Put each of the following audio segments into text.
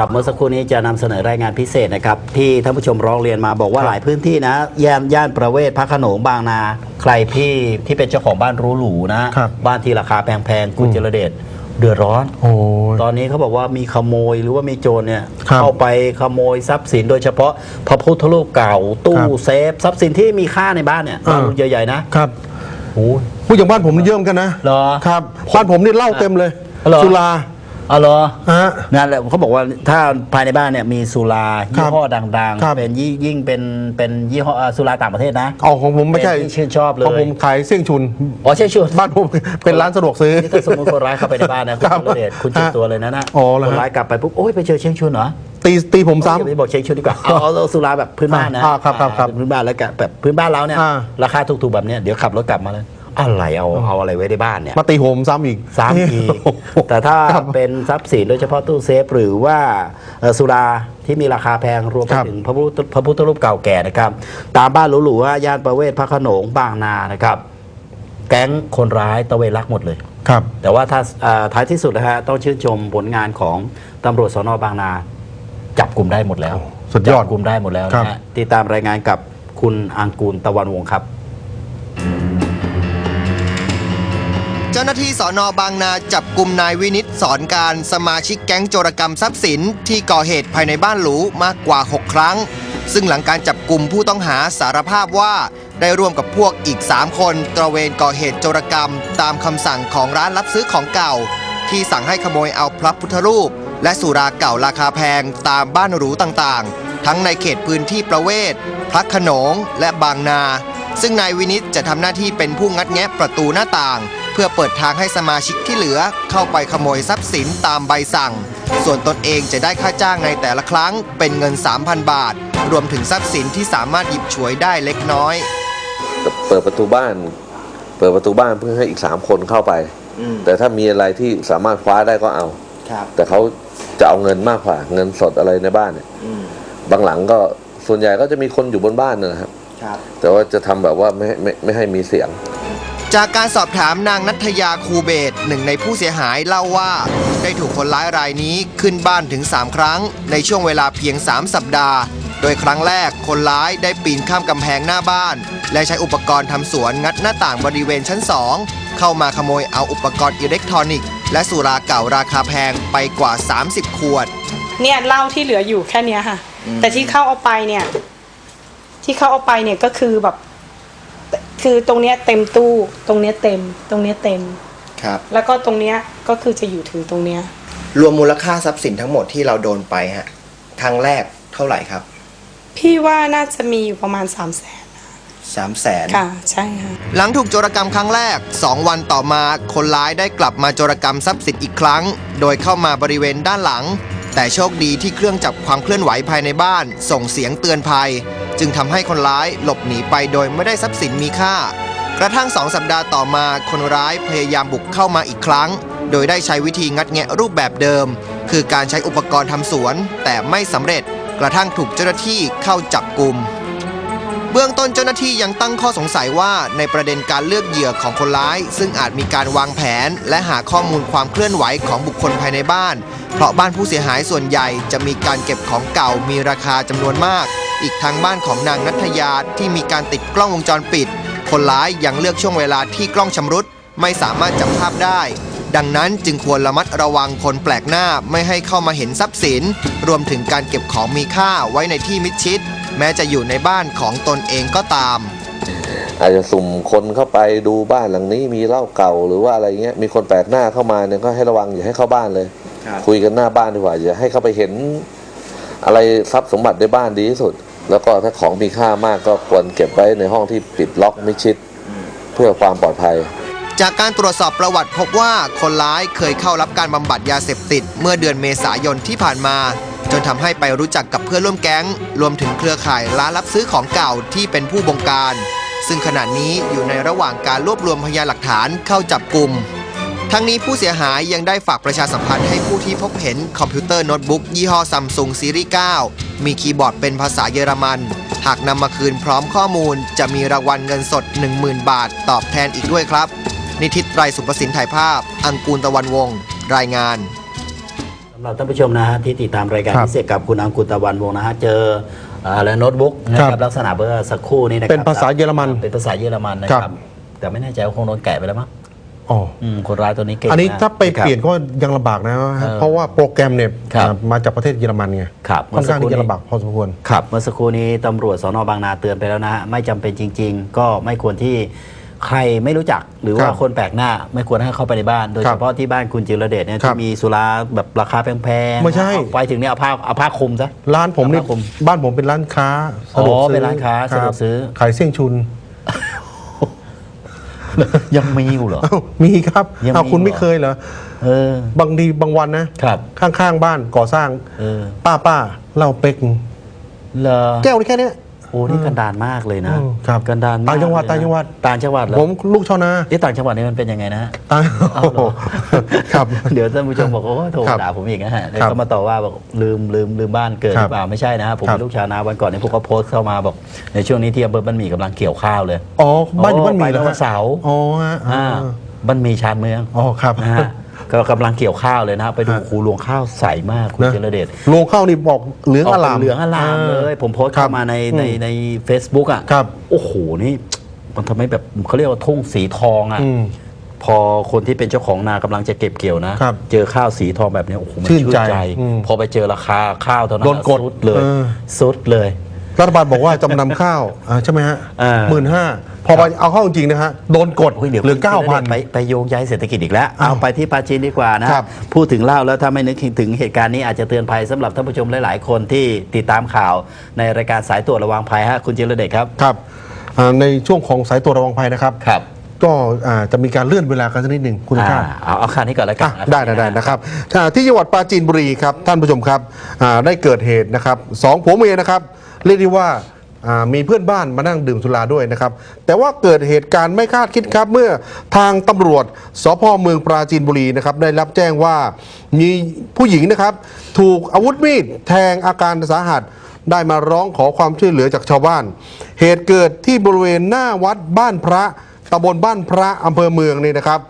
ครับเมื่อสักครู่นี้จะนำเสนอรายงานพิเศษนะครับที่ท่านผู้ชมร้องเรียนมาบอกว่าครับหลายพื้นที่นะย่านย่านประเวศพระโขนงบางนา ใครที่ที่เป็นเจ้าของบ้านหรูๆนะครับบ้านที่ราคาแพงๆคุณอืมเจรเดชเดือดร้อนโอ้ยตอนนี้เขาบอกว่ามีขโมยหรือว่ามีโจรเนี่ยครับเข้าไปขโมยทรัพย์สินโดยเฉพาะพระพุทธรูปเก่าตู้ครับเซฟทรัพย์สินที่มีค่าในบ้านเนี่ยอ่าบ้านใหญ่ๆนะครับโอ้ยผู้อย่างบ้านผมนี่เยอะเหมือนกันนะเหรอครับบ้านผมนี่เหล้าเต็มเลยเหรอสุรา อ๋อเหรอฮะ นั่นแหละเขาบอกว่าถ้าภายในบ้านเนี่ยมีสุราครัยี่บห้อดังครับ ๆ เป็นยิ่งยิ่งเป็นเป็นยี่ห้อเอ่อสุราต่างประเทศนะ เอาของผมไม่ใช่เป็นที่ชื่นชอบเลย ของผมขายเสี่ยงชุน อ๋อใช่ชัวร์บ้านผมเป็นร้านสะดวกซื้อ นี่ถ้าสมมติคนร้ายเข้าไปในบ้านนะคุณครับธีรเดชคุณเจ็บตัวเลยนะนะอ๋อเหรอคนฮะร้ายกลับไปปุ๊บโอ้ยไปเจอเชียงชุนเหรอตีตีผมอย่าไปซ้ำบอกเชียงชุนดีกว่าเอาเอาเอาสุราแบบพื้นบ้านนะอ่าครับครับครับเป็นพื้นบ้านแล้วกันแบบพื้นบ้านเราเนี่ยอ่าราคาถูกๆแบบเนี้ยเดี๋ยวขับรถกลับมาเลย อะไรเอาเอาอะไรไว้ในบ้านเนี่ยมาตีผมซ้ำอีก ซ้ำอีก แต่ถ้าครับเป็นทรัพย์สินโดยเฉพาะตู้เซฟ หรือว่าเอ่อสุราที่มีราคาแพงรวมไปครับถึงพระพุทธพระพุทธรูปเก่าแก่นะครับ ตามบ้านหรูๆว่าย่านประเวศพระโขนงบางนานะครับ แก๊งคนร้ายตะเวนลักหมดเลยครับ แต่ว่าถ้าเอ่อท้ายที่สุดนะฮะต้องชื่นชมผลงานของตำรวจสนบางนา จับกลุ่มได้หมดแล้ว สุดยอดจับกลุ่มได้หมดแล้วครันะบฮะติดตามรายงานกับคุณอังกูลตะวันวงศ์ครับ เจ้าหน้าที่สอนอบางนาจับกลุ่มนายวินิตสอนการสมาชิกแก๊งโจรกรรมทรัพย์สินที่ก่อเหตุภายในบ้านหรูมากกว่า 6 ครั้ง ซึ่งหลังการจับกลุ่มผู้ต้องหาสารภาพว่าได้ร่วมกับพวกอีก 3 คนตระเวนก่อเหตุโจรกรรม ตามคำสั่งของร้านรับซื้อของเก่า ที่สั่งให้ขโมยเอาพระพุทธรูป และสุราเก่าราคาแพงตามบ้านหรูต่างๆ ทั้งในเขตพื้นที่ประเวศพระขนงและบางนา ซึ่งนายวินิตจะทำหน้าที่เป็นผู้งัดแงะประตูหน้าต่าง พื่อเปิดทางให้สมาชิกที่เหลือเข้าไปขโมยทรัพย์สินตามใบสั่ง ส่วนตนเองจะได้ค่าจ้างในแต่ละครั้งเป็นเงิน 3,000 บาท รวมถึงทรัพย์สินที่สามารถหยิบฉวยได้เล็กน้อย เปิดประตูบ้าน เปิดประตูบ้านเพื่อให้อีกสามคนเข้าไป แต่ถ้ามีอะไรที่สามารถคว้าได้ก็เอาครับแต่เขาจะเอาเงินมากกว่าเงินสดอะไรในบ้านเนี่ยบางหลังก็ส่วนใหญ่ก็จะมีคนอยู่บนบ้านนะครับครับแต่ว่าจะทำแบบว่าไม่ให้ไม่ไม่ให้มีเสียง จากการสอบถามนางนัทยาคูเบศหนึ่งในผู้เสียหายเล่าว่า ได้ถูกคนร้ายรายนี้ขึ้นบ้านถึง 3 ครั้ง ในช่วงเวลาเพียง 3 สัปดาห์ โดยครั้งแรกคนร้ายได้ปีนข้ามกำแพงหน้าบ้าน และใช้อุปกรณ์ทำสวนงัดหน้าต่างบริเวณชั้น 2 เข้ามาขโมยเอาอุปกรณ์อิเล็กทรอนิกส์และสุราเก่าราคาแพงไปกว่า 30 ขวด เนี่ยเหล้าที่เหลืออยู่แค่เนี้ยค่ะ แต่ที่เข้าเอาไปเนี่ย ที่เข้าเอาไปเนี่ยก็คือแบบ คือตรงเนี้ยเต็มตู้ ตรงเนี้ยเต็ม ตรงเนี้ยเต็ม ครับ แล้วก็ตรงเนี้ยก็คือจะอยู่ถึงตรงเนี้ยรวมมูลค่าทรัพย์สินทั้งหมดที่เราโดนไปฮะครั้งแรกเท่าไหร่ครับพี่ว่าน่าจะมีอยู่ประมาณ3ามแสน3 0 0แสนค่ะ ใช่ค่ะ หลังถูกโจรกรรมครั้งแรก 2 วันต่อมาคนร้ายได้กลับมาโจรกรรมทรัพย์สินอีกครั้ง โดยเข้ามาบริเวณด้านหลัง แต่โชคดีที่เครื่องจับความเคลื่อนไหวภายในบ้าน ส่งเสียงเตือนภัย จึงทำให้คนร้ายหลบหนีไปโดยไม่ได้ทรัพย์สินมีค่า กระทั่งสองสัปดาห์ต่อมาคนร้ายพยายามบุกเข้ามาอีกครั้ง โดยได้ใช้วิธีงัดแงะรูปแบบเดิม คือการใช้อุปกรณ์ทำสวน แต่ไม่สำเร็จกระทั่งถูกเจ้าหน้าที่เข้าจับกลุ่มเบื้องต้นเจ้าหน้าที่ยังตั้งข้อสงสัยว่าในประเด็นการเลือกเหยื่อของคนร้าย ซึ่งอาจมีการวางแผน และหาข้อมูลความเคลื่อนไหวของบุคคลภายในบ้าน เพราะบ้านผู้เสียหายส่วนใหญ่จะมีการเก็บของเก่ามีราคาจำนวนมาก อีกทั้งบ้านของนางนัทยาที่มีการติดกล้องวงจรปิด คนร้ายยังเลือกช่วงเวลาที่กล้องชำรุดไม่สามารถจับภาพได้ ดังนั้นจึงควรระมัดระวังคนแปลกหน้าไม่ให้เข้ามาเห็นทรัพย์สิน รวมถึงการเก็บของมีค่าไว้ในที่มิดชิด แม้จะอยู่ในบ้านของตนเองก็ตาม อาจจะสุ่มคนเข้าไปดูบ้านหลังนี้มีเหล้าเก่าหรือว่าอะไรเงี้ยมีคนแปลกหน้าเข้ามาเนี่ยก็ให้ระวังอย่าให้เข้าบ้านเลย คุยกันหน้าบ้านดีกว่าอย่าให้เข้าไปเห็นอะไรทรัพย์สมบัติในบ้านดีที่สุด แล้วก็ถ้าของมีค่ามากก็ควรเก็บไว้ในห้องที่ปิดล็อกมิชิด เพื่อความปลอดภัย จากการตรวจสอบประวัติพบว่าคนร้ายเคยเข้ารับการบำบัดยาเสพติด เมื่อเดือนเมษายนที่ผ่านมา จนทำให้ไปรู้จักกับเพื่อนร่วมแก๊ง รวมถึงเครือข่ายร้านรับซื้อของเก่าที่เป็นผู้บงการ ซึ่งขณะนี้อยู่ในระหว่างการรวบรวมพยานหลักฐานเข้าจับกลุ่ม ทั้งนี้ผู้เสียหายยังได้ฝากประชาสัมพันธ์ให้ผู้ที่พบเห็นคอมพิวเตอร์โน้ตบุ๊กยี่ห้อซัมซุงซีรีส์9มีคีย์บอร์ดเป็นภาษาเยอรมัน หากนำมาคืนพร้อมข้อมูล จะมีรางวัลเงินสด 10,000 บาท ตอบแทนอีกด้วยครับ นิทิตไตรสุประสินถ่ายภาพ อังกูลตะวันวงศ์รายงานสสำหรับท่านผู้ชมนะฮะที่ติดตามรายการครับพิเศษกับคุณอังกุลตะวันวงศ์นะฮะเจออะไรโน้ตบุ๊กนะคครัรับบลักษณะเบอร์สักครู่นี้นะครับเป็นภาษาเยอรมันเป็นภาษาเยอรมันนะคครัรับบแต่ไม่แน่ใจว่าคงโดนแกะไปแล้วมั้ง อ๋ออืมคนร้ายตัวนี้เก่งอันนี้ะถ้าไปครับเปลี่ยนก็ยังลำบากนะเออเพราะว่าโปรแกรมเนี่ยครับอ่ามาจากประเทศเยอรมันไงครับค่อนข้างเมื่อสักครู่ที่จะนี้ลำบากพอสมควรครับเมื่อสักครู่นี้ตำรวจสนบางนาเตือนไปแล้วนะฮะไม่จำเป็นจริง ๆ ก็ไม่ควรที่ใครไม่รู้จักหรือว่าครับคนแปลกหน้าไม่ควรให้เข้าไปในบ้าน โดยครัเฉบพาะที่บ้านคุณจิรเดชเนี่ยครัที่บมีสุราแบบราคาแพงๆไม่ใช่เอาไปถึงเนี่ยเอาผ้าเอาผ้าคลุมซะร้านผมนี่ครับผมบ้านผมเป็นร้านค้าอ๋อสะดวกซื้อเป็นร้านค้าบสะดวกซื้อขายเสี่ยงชุน ยังมีอยู่เหรออ้าวมีครับยังอ้าวมีคุณเหรอไม่เคยเหรอเออ บางดีบางวันนะครับ ข้างๆบ้านก่อสร้างเออป้าป้าเหล้าเป๊กเลอแก้วนี่แค่เนี้ย โอ้นี่กันดานมากเลยนะอืมครับกันดานมกต่างจังหวัดเลยนะต่างจังหวัดต่างจังหวัดเหรอผมลูกชาวนาเอ๊ะต่างจังหวัดนี่มันเป็นยังไงนะฮะอ้าวโอ้โหครับ เดี๋ยวท่านผู้ชมบอกโอ้โทรครับด่าผมอีกนะฮะเดี๋ยวครับก็มาต่อว่าบอกลืมลืมลืมบ้านเกิดคหรับรือเปล่าไม่ใช่นะฮะผมครับเป็นลูกชาวนาวันก่อนเนี่ยพวกเขาโพสต์เข้ามาบอก ในช่วงนี้ที่อำเภอบ้านหมี่กำลังเกี่ยวข้าวเลยอ๋อบ้านอยู่บ้านหมีไปเหรอเมื่อฮะวันเสาร์อ๋อฮะอ่าอ่าบ้านหมีชานเมืองอ๋อครับนะฮะ ก็กำลังเกี่ยวข้าวเลยนะไปดูฮะครูรวงข้าวใสมากคุณนะเจรเดช โรงข้าวนี่บอกเหลืองอออกลาม เหลืองอลามเลย ผมโพสต์เข้ามาในในใน Facebook อะครับโอ้โหนี่ มันทำให้แบบเขาเรียกว่าทุ่งสีทองอะอืมพอคนที่เป็นเจ้าของนากำลังจะเก็บเกี่ยวนะ ครับเจอข้าวสีทองแบบนี้โอ้โหมันชื่ชื่นนใจใจ อืมพอไปเจอราคาข้าวเท่านั้นโดนกดสุดเลยเออ สุดเลย รัฐบาลบอกว่าจำนำข้าวอ่าใช่ไหมฮะอ่า หมื่นห้าพ อไปเอาเข้าจริงๆนะฮะโดนกดโอ้ยเดี๋ยวเหลือคุณเก้าพันไปไปโยงใยเศรษฐกิจอีกแล้วอ้าวเอาไปที่ปาจีนดีกว่านะครับพูดถึงเล่าแล้วถ้าไม่นึกถึงเหตุการณ์นี้อาจจะเตือนภัยสำหรับท่านผู้ชมหลาย ๆ คนที่ติดตามข่าวในรายการสายตรวจระวังภัยฮะคุณจิรเดชครับครับอ่าในช่วงของสายตรวจระวังภัยนะครับครับก็อ่าจะมีการเลื่อนเวลากันสักนิดหนึ่งคุณอ่าชาติเอาเอาคันนี้ก่อนแล้วกัอะนได้ได้ได้นะครับอ่าที่จังหวัดปราจีนบุรีครับท่านผู้ชมครับอ่าได้เกิดเหตุนะครับสองผัวเมียนะครับเรียกได้ว่าอ่า มีเพื่อนบ้านมานั่งดื่มสุราด้วยนะครับ แต่ว่าเกิดเหตุการณ์ไม่คาดคิดครับ เมื่อทางตำรวจสพเมืองปราจีนบุรีนะครับได้รับแจ้งว่ามีผู้หญิงนะครับ ถูกอาวุธมีดแทงอาการสาหัสได้มาร้องขอความช่วยเหลือจากชาวบ้าน เหตุเกิดที่บริเวณหน้าวัดบ้านพระตำบลบ้านพระอำเภอเมืองนี่นะครับ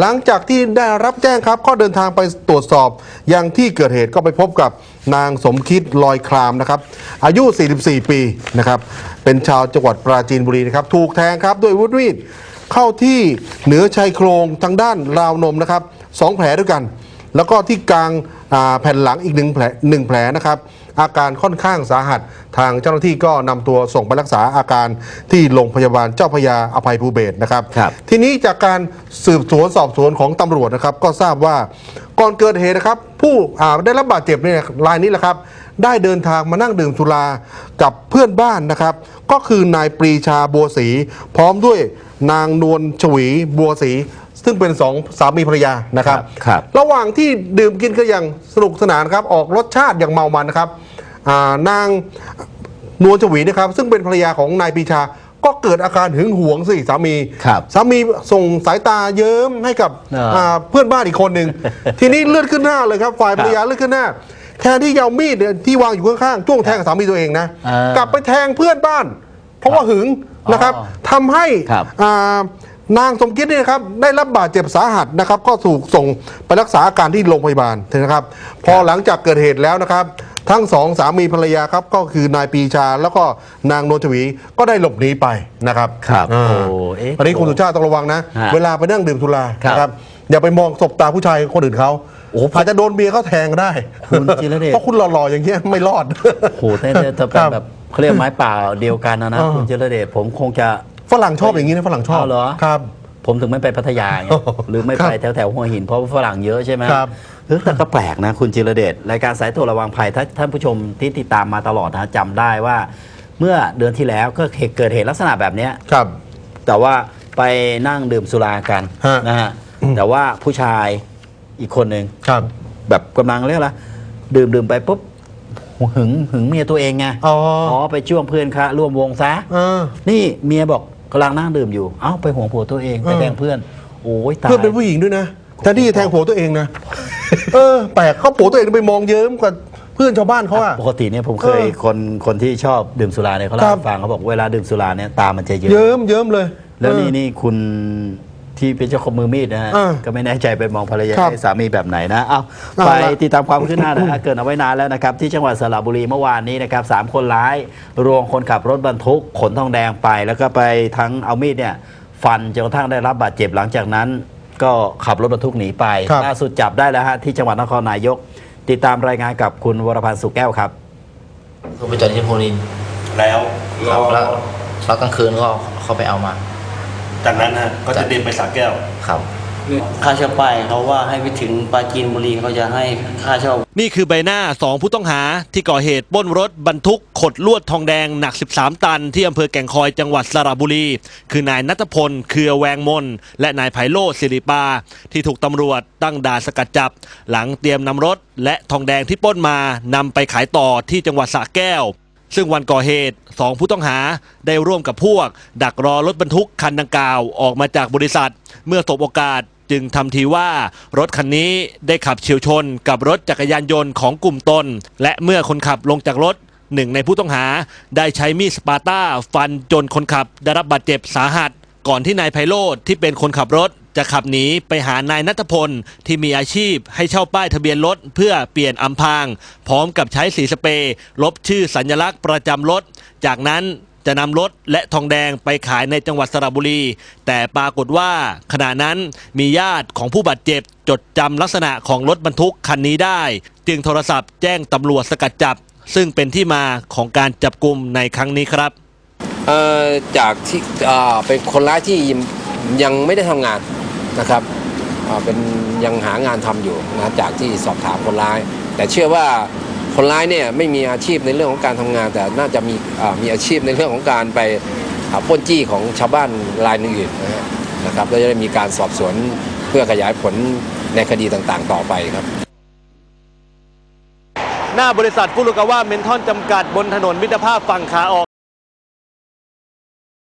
หลังจากที่ได้รับแจ้งครับก็เดินทางไปตรวจสอบยังที่เกิดเหตุก็ไปพบกับ นางสมคิดลอยครามนะครับ อายุ 44 ปีนะครับ เป็นชาวจังหวัดปราจีนบุรีนะครับ ถูกแทงครับด้วยวุธมีดเข้าที่เหนือชายโครงทางด้านราวนมนะครับสองแผลด้วยกัน แล้วก็ที่กลางแผ่นหลังอีกหนึ่งแผลหนึ่งแผลนะครับ อาการค่อนข้างสาหัส ทางเจ้าหน้าที่ก็นำตัวส่งไปรักษาอาการที่โรงพยาบาลเจ้าพระยาอภัยภูเบศรนะครับครับ ทีนี้จากการสืบสวนสอบสวนของตำรวจนะครับ ก็ทราบว่าก่อนเกิดเหตุนะครับ ผู้อ่าได้รับบาดเจ็บเนี่ยรายนี้แหละครับได้เดินทางมานั่งดื่มสุรากับเพื่อนบ้านนะครับ ก็คือนายปรีชาบัวศรีพร้อมด้วยนางนวลชวีบัวศรี ซึ่งเป็นสองสามีภรรยานะครับ ครับ ระหว่างที่ดื่มกินกันอย่างสนุกสนานครับ ออกรสชาติอย่างเมามันนะครับอ่านางนวลชวีนะครับ ซึ่งเป็นภรรยาของนายปรีชา ก็เกิดอาการหึงหวงสิสามีครับสามีส่งสายตาเยิ้มให้กับอ่า อ่าเพื่อนบ้านอีกคนหนึ่ง ทีนี้เลือดขึ้นหน้าเลยครับฝ่ายภรรยาเลือดขึ้นหน้าแทนที่จะเอามีดเนี่ยที่วางอยู่ข้างๆจ้วงแทงสามีตัวเองนะ อ่ากลับไปแทงเพื่อนบ้าน เพราะว่าหึงนะครับอ๋อทำให้ครับ อ่า นางสมคิดเนี่ยนะครับได้รับบาดเจ็บสาหัสนะครับ ก็ถูกส่งไปรักษาอาการที่โรงพยาบาลนะครับ พอหลังจากเกิดเหตุแล้วนะครับ ทั้งสองสามีภรรยาครับก็คือนายปรีชาแล้วก็นางนวลชวีก็ได้หลบหนีไปนะครับครับอ่าโอ้เอ๊ะอันนี้คุณสุชาติต้องระวังนะ ฮะเวลาไปนั่งดื่มสุราครับนะครับ อย่าไปมองสบตาผู้ชายคนอื่นเขาโอ้โหอาจจะโดนเมียเขาแทงก็ได้คุณจิรเดช เพราะคุณหล่อๆอย่างเงี้ยไม่รอดโอ้โหแต่จะจะเป็นครับแบบเขาเรียกไม้เปล่าเดียวกันนะนะอ่าคุณจิรเดชผมคงจะ ฝรั่งชอบอย่างนี้นะฝรั่งชอบเอาเหรอ ครับ ผมถึงไม่ไปพัทยาไงโอ้โหหรือไม่ครัไปบแถวแถวๆหัวหินเพราะว่าฝรั่งเยอะใช่ไหมครับเออแต่ก็แปลกนะคุณจิรเดชรายการสายตรวจระวังภัยถ้าท่านผู้ชมที่ติดตามมาตลอดนะจำได้ว่า เมื่อเดือนที่แล้วก็เกิดเหตุลักษณะแบบเนี้ย ครับ แต่ว่าไปนั่งดื่มสุรากันฮะ นะฮะแต่ว่าผู้ชายอีกคนหนึ่ง ครับ แบบกำลังเรียกอะไรดื่มดื่มไปปุ๊บหึงหึงเมียตัวเองไงอ๋ออ๋อไปจ้วงเพื่อนคะร่วมวงซะ เออ นี่เมียบอก กำลังนั่งดื่มอยู่ เอ้าไปห่วงผัวตัวเองไปเออแทงเพื่อน โอ้ยตาย เพื่อนเป็นผู้หญิงด้วยนะแทนที่จะแทงผัวตัวเองนะ เออแปลกเขาผัวตัวเองไปมองเยิ้มกว่าเพื่อนชาวบ้านเขาอะ ปกติเนี่ยผมเคยเออคนคนที่ชอบดื่มสุราเนี่ยเขาเล่าครับ ให้ฟังเขาบอกเวลาดื่มสุราเนี่ยตามันจะเยิ้มเยิ้มเยิ้มเลยแล้วนี่เออ นี่คุณ ที่เป็นเจ้าของมือมีดนะฮะเออก็ไม่แน่ใจไปมองภรรยาครับให้สามีแบบไหนนะเอาเอาไปละติดตามความคืบหน้านะฮะ เกิดเอาไว้นานแล้วนะครับ ที่จังหวัดสระบุรีเมื่อวานนี้นะครับสามคนร้ายรวมคนขับรถบรรทุกขนทองแดงไป แล้วก็ไปทั้งเอามีดเนี่ยฟันจนกระทั่งได้รับบาดเจ็บหลังจากนั้น ก็ขับรถบรรทุกหนีไปครับ ล่าสุดจับได้แล้วฮะที่จังหวัดนครนายก ติดตามรายงานกับคุณวรพันธ์สุขแก้วครับ ก็ไปจอดที่โพลินแล้วครับแล้วแล้วกลางคืนก็เขาไปเอามา จากนั้นฮะก็จะเดินไปสาแก้ว ครับ ค่าเช่าป้ายเขาว่าให้ไปถึงปราจีนบุรีเขาจะให้ค่าเช่า นี่คือใบหน้า 2 ผู้ต้องหาที่ก่อเหตุปล้นรถบรรทุกขดลวดทองแดงหนัก 13 ตัน ที่อำเภอแก่งคอยจังหวัดสระบุรี คือนายนัทพล เครือแวงมน และนายไพโรจน์สิริปา ที่ถูกตำรวจตั้งด่านสกัดจับ หลังเตรียมนำรถ และทองแดงที่ปล้นมานำไปขายต่อที่จังหวัดสระแก้ว ซึ่งวันก่อเหตุ สองผู้ต้องหาได้ร่วมกับพวก ดักรอรถบรรทุกคันดังกล่าวออกมาจากบริษัท เมื่อสบโอกาสจึงทำทีว่ารถคันนี้ได้ขับเฉียวชนกับรถจักรยานยนต์ของกลุ่มตน และเมื่อคนขับลงจากรถหนึ่งในผู้ต้องหาได้ใช้มีดสปาต้าฟันจนคนขับได้รับบาดเจ็บสาหัส ก่อนที่นายไพโรธที่เป็นคนขับรถ จะขับหนีไปหานายนัทพลที่มีอาชีพให้เช่าป้ายทะเบียนรถเพื่อเปลี่ยนอำพาง พร้อมกับใช้สีสเปรย์ลบชื่อสัญลักษณ์ประจำรถ จากนั้นจะนำรถและทองแดงไปขายในจังหวัดสระบุรี แต่ปรากฏว่าขณะนั้นมีญาติของผู้บาดเจ็บ จดจำลักษณะของรถบรรทุกคันนี้ได้ จึงโทรศัพท์แจ้งตำรวจสกัดจับ ซึ่งเป็นที่มาของการจับกลุ่มในครั้งนี้ครับเออจากที่อ่อเป็นคนร้ายที่ยังไม่ได้ทำงาน นะครับเป็นยังหางานทำอยู่นะจากที่สอบถามคนร้าย แต่เชื่อว่าคนร้ายเนี่ยไม่มีอาชีพในเรื่องของการทำงาน แต่น่าจะมีมีอาชีพในเรื่องของการไปอ่าปล้นจี้ของชาวบ้านรายอื่นนะฮะนะครับแล้วจะได้มีการสอบสวนเพื่อขยายผลในคดีต่างๆ ต่อไปครับหน้าบริษัทฟุรุกาวะเมนทอนจำกัดบนถนนมิตรภาพฝั่งขาออก